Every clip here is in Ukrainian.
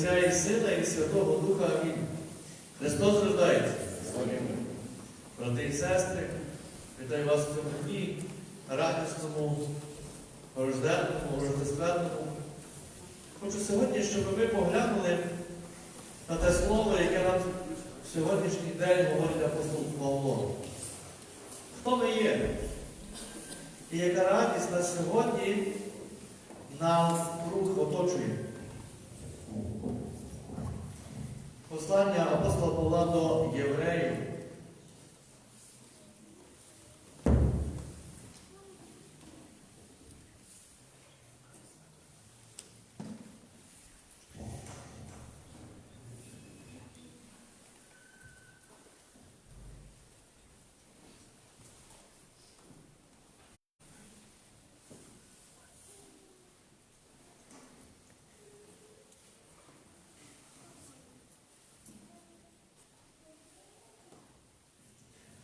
Отця і Сина, і Святого Духа. Амінь. Христос рождається. Брати і сестри, вітаю вас в цьому дні, радісному, рожденному, рождественному. Хочу сьогодні, щоб ви поглянули на те слово, яке нам в сьогоднішній день говорить апостол Павло. Хто ми є? І яка радість на сьогодні нам круг оточує? Послання апостола Павла до євреїв.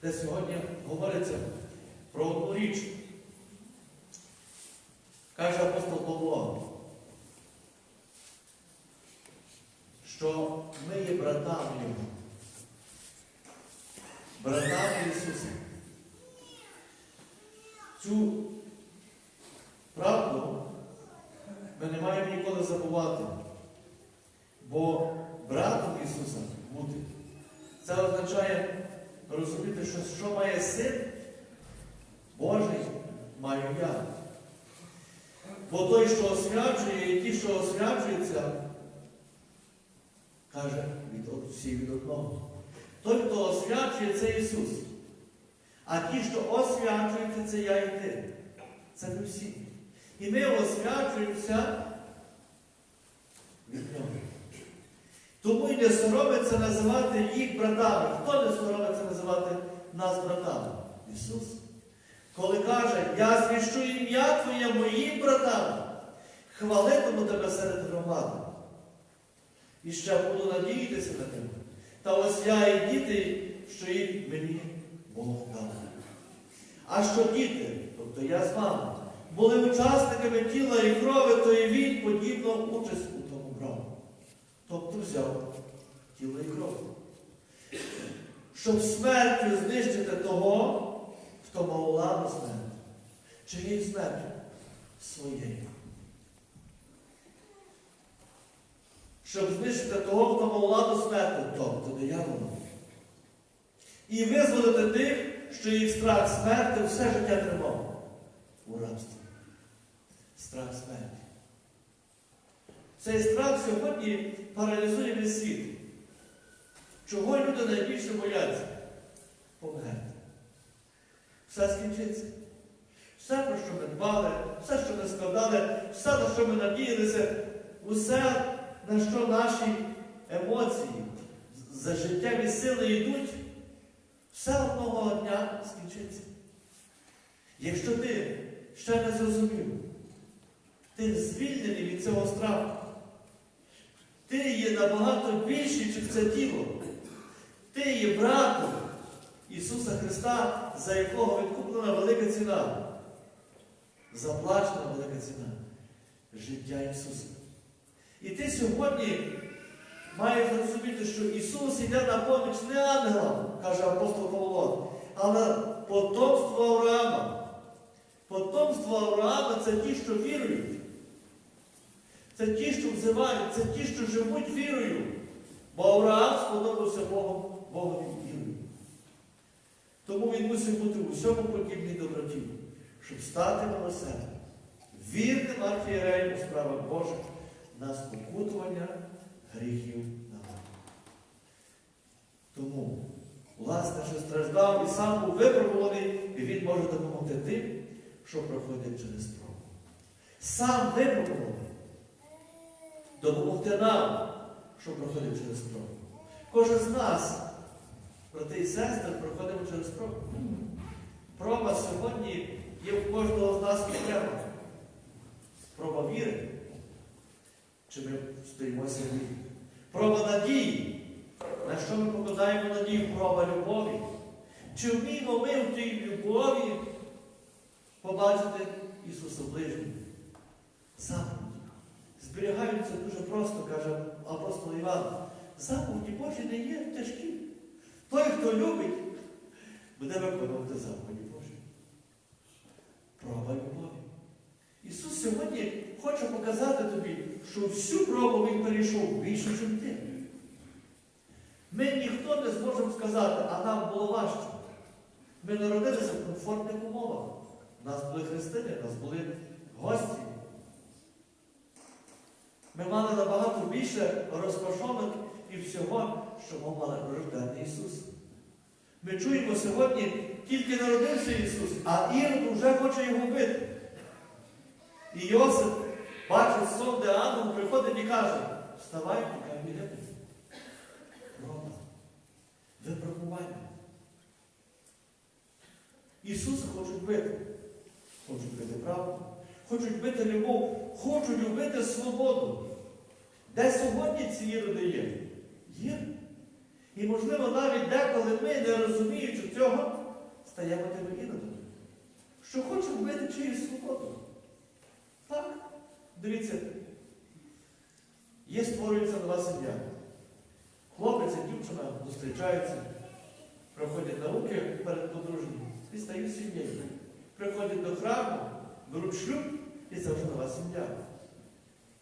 Де сьогодні говориться про одну річ. Каже апостол Павло, що ми є братами Його, братами Ісуса. Цю правду ми не маємо ніколи забувати, бо братом Ісуса бути. Це означає розуміти, що що має син Божий, маю я. Бо той, що освячує, і ті, що освячуються, каже, від, всі від одного. Той, хто освячує, це Ісус. А ті, що освячуються, це я і ти. Це ми всі. І ми освячуємося від Нього. Тому й не соромиться називати їх братами. Хто не соромиться називати нас братами? Ісус. Коли каже, я звіщу ім'я Твоє моїм братам, хвалитиму тебе серед громади. І ще буду надіятися на тебе. Та ось я і діти, що їх мені Бог дав. А що діти, тобто я з вами, були учасниками тіла і крови, то і він подібно участь. Взяв тіло і кров. Щоб смертю знищити того, хто мав владу смерті. Чиєю смертю? Своєю. Щоб знищити того, хто мав владу смерті, тобто диявола. І визволити тих, що їх страх смерти все життя тримав у рабстві. Страх смерті. Цей страх сьогодні паралізує весь світ. Чого люди найбільше бояться? Померти. Все скінчиться. Все, про що ми дбали, все, що ми складали, все, на що ми надіялися, усе, на що наші емоції, за життєві сили йдуть, все одного дня скінчиться. Якщо ти ще не зрозумів, ти звільнений від цього страху. Ти є набагато більший, ніж це тіло. Ти є братом Ісуса Христа, за якого відкуплена велика ціна. Заплачена велика ціна. Життя Ісуса. І ти сьогодні маєш зрозуміти, що Ісус йде на поміч не ангелам, каже апостол Павло, але потомство Авраама. Потомство Авраама це ті, що вірують. Це ті, що взивають, це ті, що живуть вірою. Бо Авраам сподобався Богом, Богові вірою. Тому він мусив бути у всьому подібній доброті, щоб стати милосердним, вірним архієреєм у справах Божих на спокутування гріхів народу. Тому, власне, що страждав і сам був випробуваний, і він може допомогти тим, що проходять через спробу. Сам випробуваний допомогти нам, що проходить через спробу. Кожен з нас, брати і сестри, проходимо через спробу. Проба сьогодні є в кожного з нас окремо. Проба віри. Чи ми стоїмося в? Проба надії. На що ми покладаємо надію? Проба любові. Чи вміємо ми в тій любові побачити Ісуса ближнього? Заповіді. Зберігаються дуже просто, каже апостол Іван. Заповіді Божі не є тяжкі. Той, хто любить, буде виконувати заповіді Божі. Проба любові. Ісус сьогодні хоче показати тобі, що всю пробу Він перейшов більше, ніж ти. Ми ніхто не зможемо сказати, а нам було важче. Ми народилися в комфортних умовах. У нас були христини, у нас були гості. Ми мали набагато більше розкошонок і всього, що ми мали рождений Ісус. Ми чуємо сьогодні, тільки народився Ісус, а Ірод вже хоче його вбити. І Йосип бачить сон, де ангел приходить і каже, вставай, поки бігати. Рома, випробування. Ісуса хочуть бити. Хочуть бити правду, хочуть бити любов, хочуть любити свободу. Де сьогодні ці іроди є? Є. І, можливо, навіть деколи ми, не розуміючи цього, стаємо тими іродами. Що хочуть бити чиюсь свободу. Так, дивіться, є створюється нова сім'я. Хлопець і дівчина зустрічаються, проходять науки перед подружнім і стають сім'єю. Приходять до храму, беруть шлюб, і це вже нова сім'я.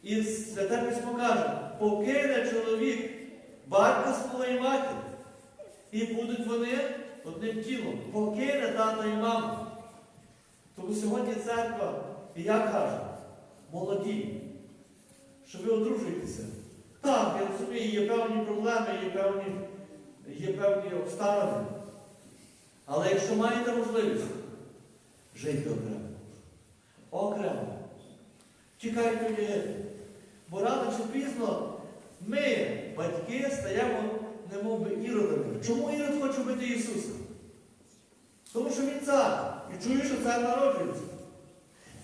І святе письмо каже, покине чоловік батька свого і матір, і будуть вони одним тілом, покине тата і маму. Тому сьогодні церква, і я кажу, молоді, що ви одружуєтеся. Так, я розумію, є певні проблеми, є певні, є певні обставини. Але якщо маєте можливість, жийте окремо. Окремо. Чекайте людей. Бо рано чи пізно ми, батьки, стаємо немов би іродами. Чому Ірод хоче бити Ісуса? Тому що він цар. І чує, що цар народжується.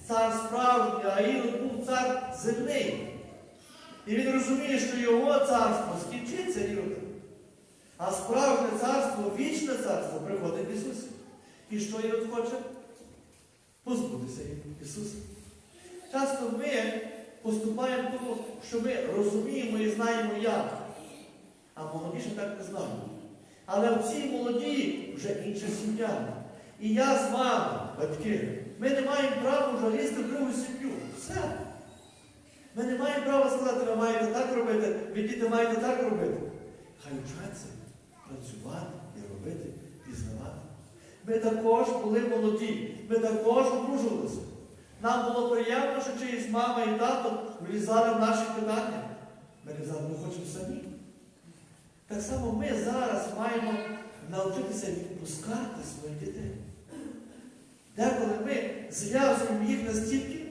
Цар справжній, а Ірод був цар земний. І він розуміє, що його царство скінчиться Іродом. А справжнє царство, вічне царство приходить в Ісусі. І що Ірод хоче? Позбутися Ісуса. Часто ми поступаємо тому, що ми розуміємо і знаємо як. А молодіше так не знають. Але в цій молодій вже інша сім'я. І я з вами, батьки, ми не маємо права вже лізти в другу сім'ю. Все. Ми не маємо права сказати, ви маєте так робити, ви діти маєте так робити. Хай вчаться працювати і робити, пізнавати. Ми також були молоді, ми також одружувалися. Нам було приємно, що чиїсь мама і тато влізали в наші питання. Ми казали, ми хочемо самі. Так само ми зараз маємо навчитися відпускати своїх дітей. Деколи ми зв'язуємо їх настільки,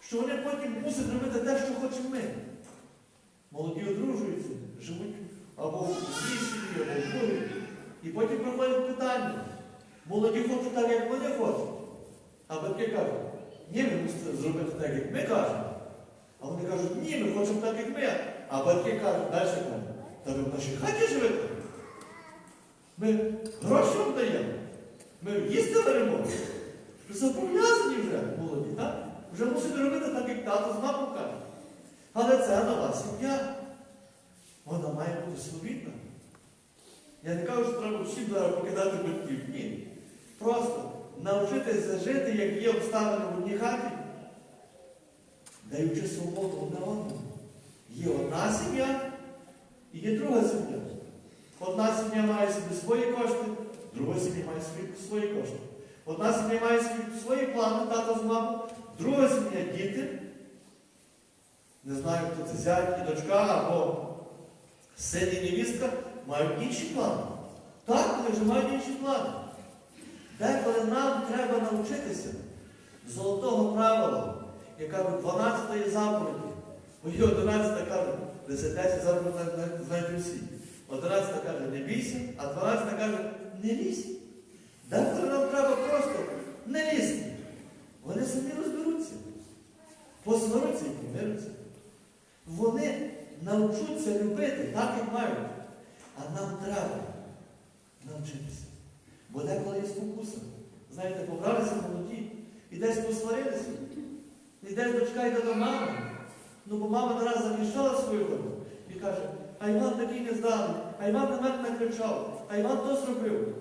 що вони потім мусять робити те, що хочемо ми. Молоді одружуються, живуть або в одній сім'ї, або в другій. І потім приходять питання. Молоді хочуть так, як вони хочуть. А батьки кажуть, ні, ми мусимо зробити так, як ми кажемо. А вони кажуть, ні, ми хочемо так, як ми. А батьки кажуть, далі кажуть, та ви в нашій хаті живете. Ми гроші вам даємо. Ми їсти беремо. Зобов'язані вже молоді, так? Вже мусите робити так, як тато з мамою каже. Але це нова сім'я. Вона має бути свобідна. Я не кажу, що треба всім зараз покидати батьків. Ні. Просто навчитися жити, як є обставини в одній хаті, даючи свободу одне одному. Є одна сім'я і є друга сім'я. Одна сім'я має собі свої кошти, друга сім'я має свої, свої кошти. Одна сім'я має свої, свої плани, тато з мамою, друга сім'я діти. Не знаю, хто це зять і дочка або син і невістка мають інші плани. Так, вони вже мають інші плани. Деколи нам треба навчитися золотого правила, яка 12-ї заповіді. Мої 11 каже, 10 заповідь знаєте всі. 11 каже, не бійся, а 12 каже, не лізь. Деколи нам треба просто не лізти. Вони самі розберуться. Посваруться і помируться. Вони навчуться любити так, як мають. А нам треба навчитися. Бо деколи є спокуса. Знаєте, побралися молоді і десь посварилися. І десь дочка йде до мами. Ну, бо мама не раз захищала свою доньку і каже, а Іван такий не здалий, а Іван на мене накричав, а Іван то зробив.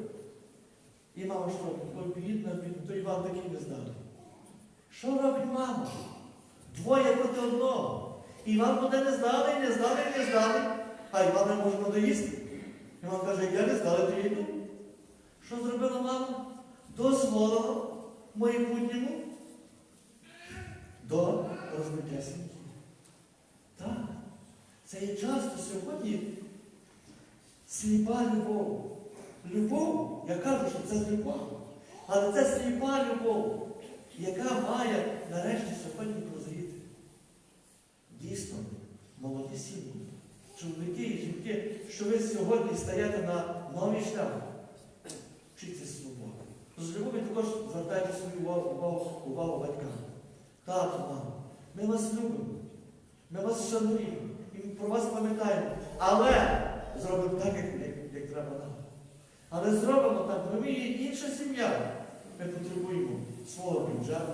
І мама що робить? Бідна, бідна, то Іван такий не здалий. Що робить мама? Двоє проти одного. Іван буде не здалий, не здалий, не здалий, а Іван не може надоїсти. Іван каже, я не здалий, то йду. Що зробила мама? Дозволила майбутньому до розбиття сім'ї. Так. Це є часто сьогодні сліпа любов. Любов, я кажу, що це любов. Але це сліпа любов, яка має нарешті сьогодні прозріти. Дійсно, молоді сім'ї, чоловіки і жінки, що ви сьогодні стаєте на новий шлях. Вчіться свободу. З любові також звертайте свою увагу, увагу, батькам. Тато, мамо, ми вас любимо, ми вас шануємо, і про вас пам'ятаємо. Але зробимо так, як, як, як треба нам. Але зробимо так, бо ми є інша сім'я. Ми потребуємо свого бюджету,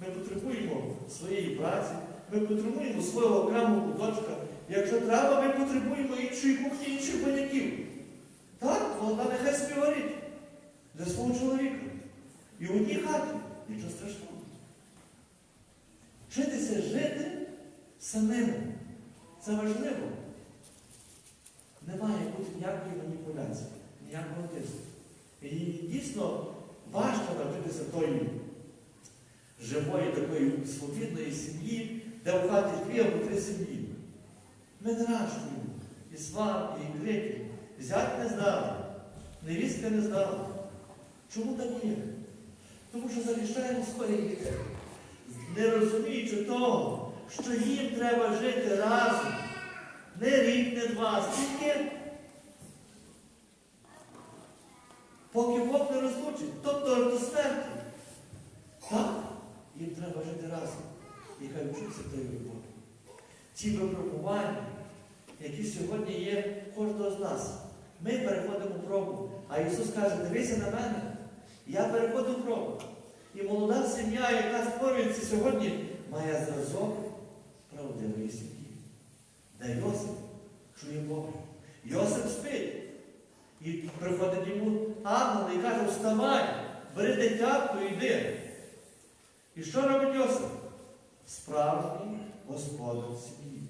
ми потребуємо своєї праці, ми потребуємо свого окремого куточка. Якщо треба, ми потребуємо іншої кухні, інших баняків. Так, вона нехай собі горить для свого чоловіка. І в одній хаті нічого страшного. Вчитися жити самим. Це важливо. Не має бути ніякої маніпуляції, ніякого тиску. І дійсно важко навчитися тої живої, такої свобідної сім'ї, де в хаті дві або три сім'ї. Ми не рашуємо і сварки, і крики. Зять не здали, невістка не здала. Чому так є? Тому що захищаємо своїх дітей, не розуміючи того, що їм треба жити разом. Не рік, не два, стільки, поки Бог не розлучить, тобто до смерті. Так, їм треба жити разом. І хай вчуться тої любові. Ті випробування, які сьогодні є кожного з нас. Ми переходимо пробу. А Ісус каже, дивися на мене, я переходжу пробу. І молода сім'я, яка створюється сьогодні, має зразок правдивої сім'ї. Де Йосип чує Бога. Йосип спить. І приходить йому ангел і каже, вставай, бери дитятку і йди. І що робить Йосип? Справжній господар сім'ї.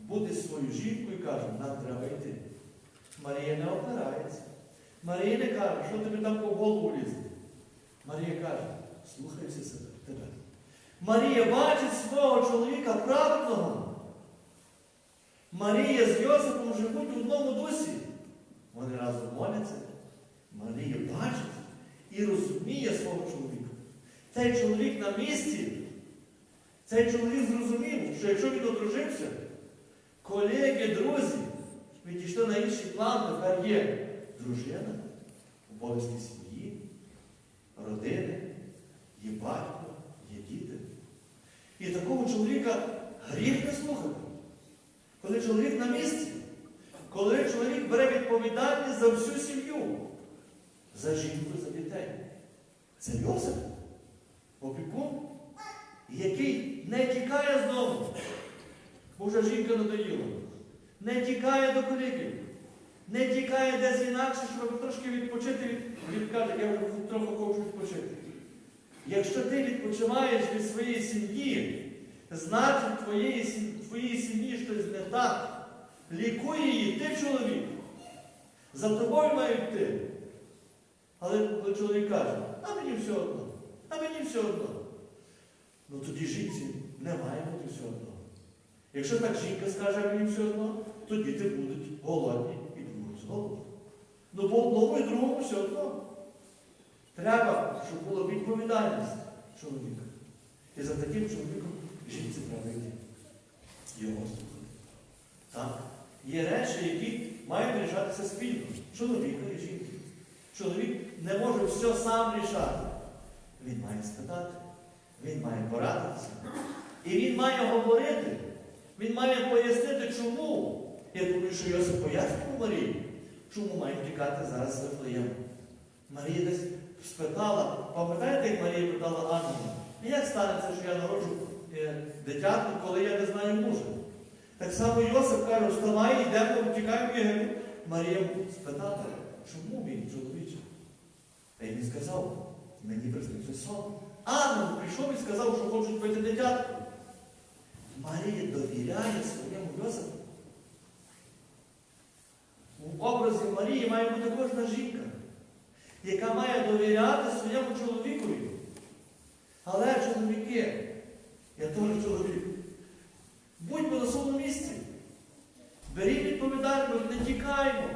Буде свою жінку і каже, нам треба йти. Марія не опирається. Марія не каже, що тобі там по голову лізе. Марія каже, слухайся себе, тебе. Марія бачить свого чоловіка праведного. Марія з Йосипом живуть у одному дусі. Вони разом моляться. Марія бачить і розуміє свого чоловіка. Цей чоловік на місці, цей чоловік зрозумів, що якщо він одружився, колеги, друзі, відійшли на інший план, тепер є дружина, обов'язки сім'ї, родини, є батько, є діти. І такого чоловіка гріх не слухати. Коли чоловік на місці, коли чоловік бере відповідальність за всю сім'ю, за жінку, за дітей. Це Йосип, опікун, який не тікає з дому, бо вже жінка надоїла, не тікає до колегів, не тікає десь інакше, щоб трошки відпочити від, від каже, я вже трохи хочу відпочити. Якщо ти відпочиваєш від своєї сім'ї, значить сім- твоїй сім'ї щось не так. Лікуй її, ти чоловік. За тобою мають йти. Але чоловік каже, а мені все одно, а мені все одно. Ну тоді жінці не має бути все одно. Якщо так жінка скаже, а мені все одно, то діти будуть голодні і будуть з голоду. Ну бо одному і другому все одно. Треба, щоб була відповідальність чоловіка. І за таким чоловіком жінці треба. Його слухати. Так? Є речі, які мають рішатися спільно. Чоловіка і жінки. Чоловік не може все сам рішати. Він має спитати, він має порадитися. І він має говорити, він має пояснити, чому. Я думаю, що Йосип пояснив Марії, чому має тікати зараз з Вифлеєму. Марія десь спитала, пам'ятаєте, як Марія питала Ангела, як станеться, що я народжу дитятку, коли я не знаю мужа. Так само Йосип каже, вставай, йдемо, втікаємо в Єгипет. Марія спитала, чому він чоловіче? А він сказав, мені приснився сон. Ангел прийшов і сказав, що хочуть бити дитятку. Марія довіряє своєму Йосипу. У образі Марії має бути кожна жінка, яка має довіряти своєму чоловікові. Але чоловіки, я теж чоловік, будьмо на своєму місці. Беріть відповідальність, не тікаймо.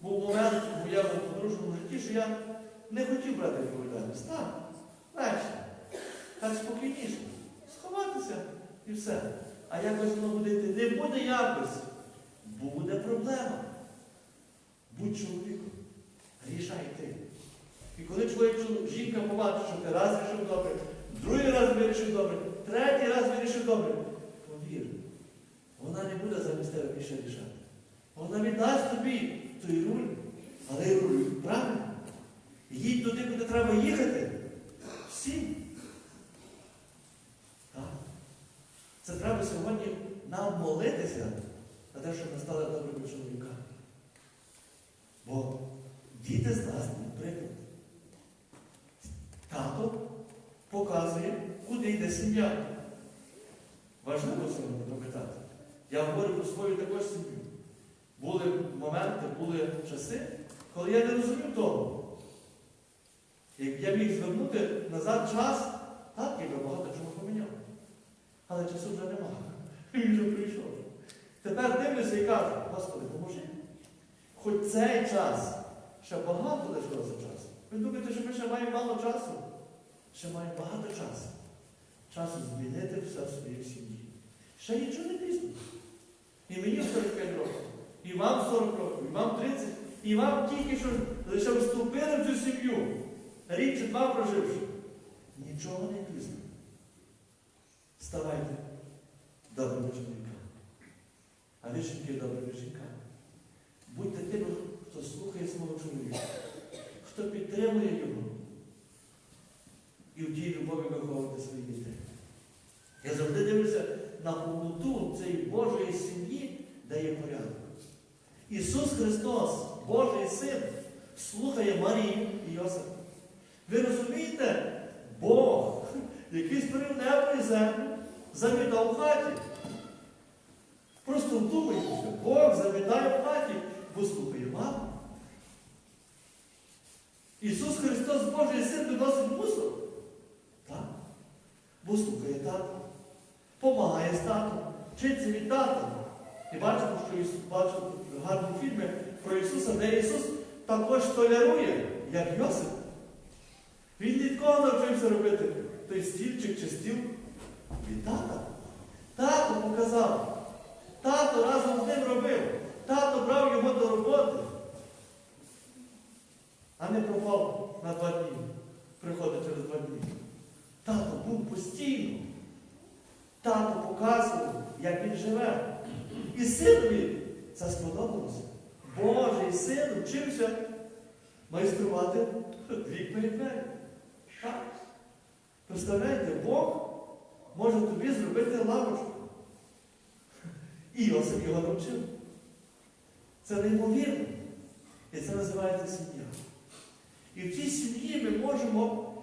Був момент у моєму подружному житті, що я не хотів брати відповідальність. Так, легше, так спокійніше. Сховатися і все. А якось воно буде йти. Не буде якось. Буде проблема. Будь чоловіком. Рішай ти. І коли чоловік, жінка побачить, що ти раз вирішив добре, другий раз вирішив добре, третій раз вирішив добре, повір, вона не буде замість тебе більше рішати. Вона віддасть тобі той руль, але й руль правильно. Їдь туди, куди треба їхати. Всі. Так. Це треба сьогодні нам молитися на те, щоб ми стали добрими чоловіками. Бо діти з нас не приклад. Тато показує, куди йде сім'я. Важливо сьогодні пам'ятати. Я говорю про свою також сім'ю. Були моменти, були часи, коли я не розумів того. Як я міг звернути назад час, так я би багато чого поміняв. Але часу вже немає. Він вже прийшов. Тепер дивлюся і кажу, Господи, поможи. Хоч цей час, ще багато лишилося часу. Ви думаєте, що ми ще маємо мало часу? Ще маємо багато часу. Часу змінити все в своїй сім'ї. Ще нічого не пізно. І мені 45 років, і вам 40 років, і вам 30, і вам тільки що лише вступили в цю сім'ю, рік чи два проживши. Нічого не пізно. Ставайте добрими чоловіками. А ви жінки добрими жінками. Будьте тими, хто слухає свого чоловіка, хто підтримує його. Любові виховувати своїх дітей. Я завжди дивлюся на повноту цієї Божої сім'ї, де є порядок. Ісус Христос, Божий Син, слухає Марію і Йосипа. Ви розумієте, Бог, який створив небо і землю, замітав в хаті. Просто вдумайтеся, Бог замітає в хаті, бо слухає маму. Ісус Христос, Божий Син, виносить мусор. Бо слухає тата, помагає татом, вчиться від тата. І бачимо, що Ісус бачив гарні фільми про Ісуса, де Ісус також толерує, як Йосип. Він від кого навчився робити той стільчик чи стіл? Від тата. Тато показав. Тато разом з ним робив. Тато брав його до роботи. А не пропав на два дні. Приходить через два дні. Тато був постійно. Тато показував, як він живе. І синові це сподобалося. Божий син вчився майструвати вікна і. Так. Представляєте, Бог може тобі зробити лавочку. І Йосип його навчив. Це неймовірно. І це називається сім'я. І в цій сім'ї ми можемо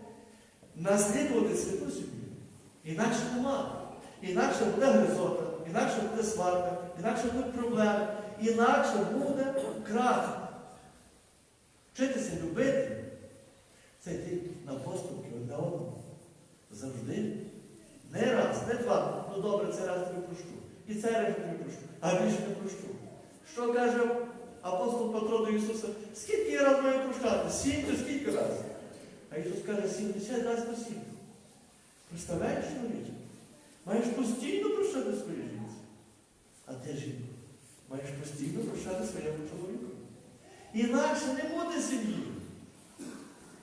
наслідувати святу сім'ю. Інакше нема. Інакше буде гризота, інакше буде сварка, інакше будуть проблеми, інакше буде крах. Вчитися любити це йти на поступки одне одному. Завжди. Не раз, не два. Ну добре, цей раз тобі прощу. І цей раз тобі прощу. А більше не прощу. Що каже апостол Петро до Ісуса? Скільки я раз маю прощати? Сім то скільки раз? А Ісус каже, 70 разів по сім. Представляєш, чоловіче? Маєш постійно прощати своїй жінці. А ти жінка? Маєш постійно прощати своєму чоловіку. Інакше не буде сім'ї.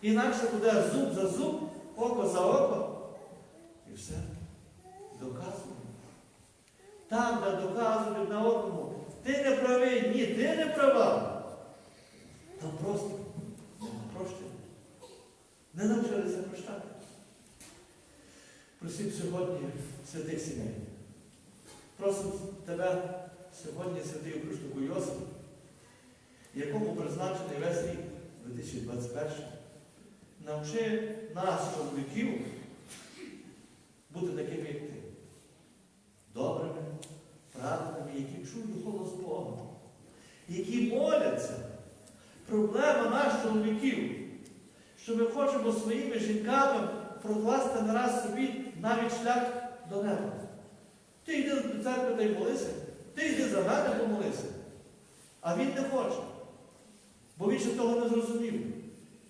Інакше буде зуб за зуб, око за око. І все. Доказуємо. Там, де доказують на одному, ти не правий, ні, ти не права. Там просто. Не навчилися прощати. просив сьогодні святих сімей. Просить тебе сьогодні, святий Опришнику Йосип, якому призначений весь рік 2021, навчи нас, чоловіків, бути такими, як ти. Добрими, праведними, які чують голос Бога, які моляться. Проблема нас, чоловіків, що ми хочемо своїми жінками прокласти нараз собі навіть шлях до неба. Ти йди до церкви та й молися, ти йди за мене помолися. А він не хоче, бо він ще того не зрозумів.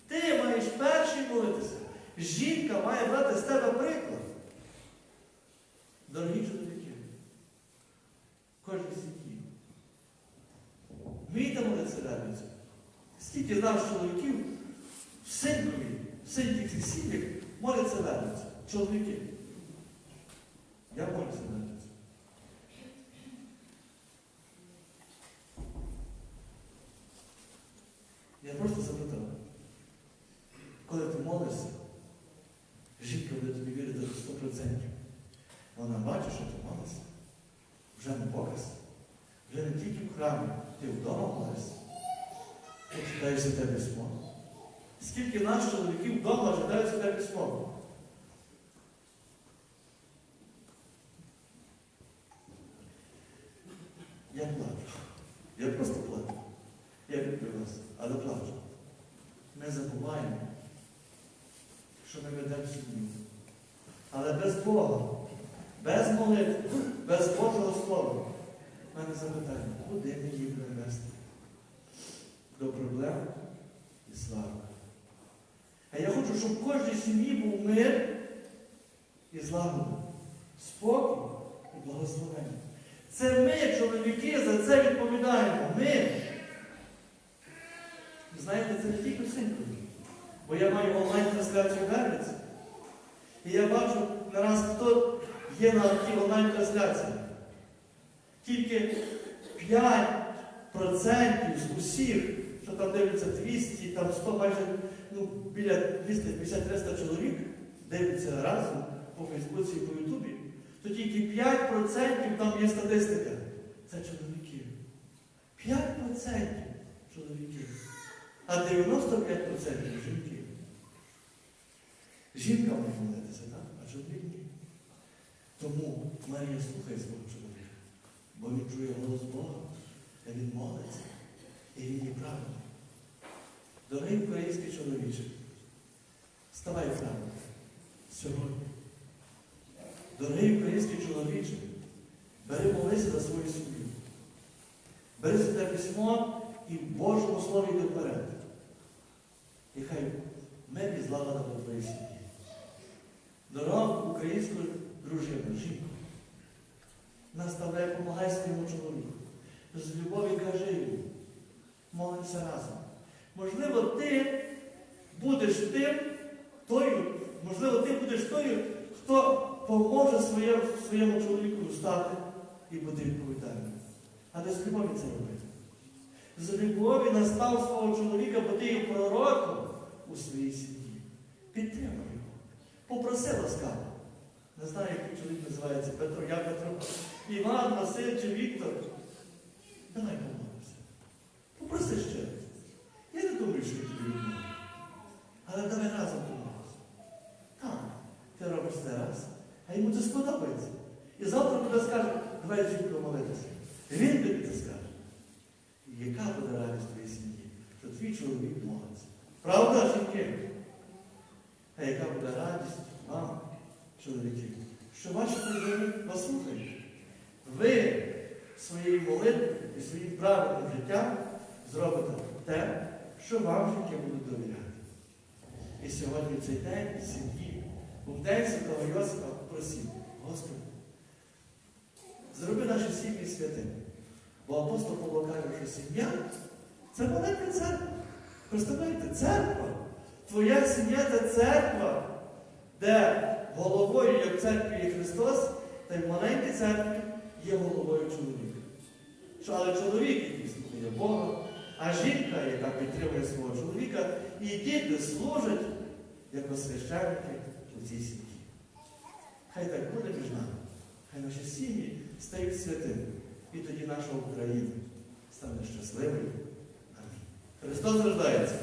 Ти маєш перший молитися. Жінка має брати з тебе приклад. Дорогі чоловіки, кожній сім'ї. Вмійте молитися. Скільки з нас чоловіків в синьких цих сім'ях моляться радість. Чоловіки. Я молюся радість. Я просто запитав, коли ти молишся, жінка буде тобі вірити до 100%. Вона бачить, що ти молишся. Вже не показ. Вже не тільки в храмі, ти вдома молишся. Ти читаєш святе письмо. Скільки нас чоловіків вдома читають святе письмо? Я плачу. Я просто плачу. Я люблю вас, але плачу. Ми забуваємо, що ми ведемо сім'ю. Але без Бога, без молитви, без Божого Слова, мене запитання, куди ми її привести? До проблем і слави. А я хочу, щоб в кожній сім'ї був мир і злагода, спокій і благословення. Це ми, чоловіки, за це відповідаємо. Ми. Знаєте, це не тільки синкові. Бо я маю онлайн-трансляцію Верниці. І я бачу нараз, хто є на тій онлайн-трансляції. Тільки 5% з усіх, що там дивляться 200, там 100, майже ну, біля 250-300 чоловік дивляться разом по Фейсбуці і по Ютубі, то тільки 5% там є статистика. Це чоловіки. 5% чоловіків. А 95% жінки. Жінка має молитися, так? а чоловік ні. Тому Марія слухає свого чоловіка, бо він чує голос Бога, і він молиться, і він є правильний. Дорогий український чоловіче, ставай правильно сьогодні. Дорогий український чоловіче, бери молися за свою сім'ю. Бери за те письмо і Божому слові йди вперед. І хай мир і злагода до твоїй сім'ї. Дорога української дружини, жінку. Наставляй, помагай своєму чоловіку. З любові кажи йому. Молимося разом. Можливо, ти будеш тим, тою, можливо, ти будеш тою, хто поможе своєму, своєму чоловіку встати і бути відповідальним. Але з любові це робити. З любові настав свого чоловіка, бо ти є пророком у своїй сім'ї. Підтримай його. Попроси ласкаво. Не знаю, який чоловік називається Петро, я Петро. Іван, Василь чи Віктор. Давай помолимося. Попроси ще. Я не думаю, що тобі відмовлю. Але давай разом помолимося. Так, ти робиш це раз, а йому це сподобається. І завтра буде скаже, давай жінку молитися. Він тобі це скаже. Яка буде радість твоїй сім'ї, що твій чоловік молиться. Правда, жінки? А яка буде радість вам, чоловіки, що ваші дружини вас слухають? Ви своєю молитвою і своїм правильним життям зробите те, що вам жінки будуть довіряти. І сьогодні цей день в сім'ї, у день Святого Йосипа просів, Господи, зроби наші сім'ї святими. Бо апостол Павло каже, що сім'я це маленька церква. Представляєте, церква. Твоя сім'я це церква, де головою, як церкві є Христос, та й в маленькій церкві є головою чоловік. Що, але чоловік, який слухає Бога, а жінка, яка підтримує свого чоловіка, і діти служать як священники у цій сім'ї. Хай так буде між нами. Хай наші сім'ї стають святими. І тоді наша Україна стане щасливою. Христос рождається.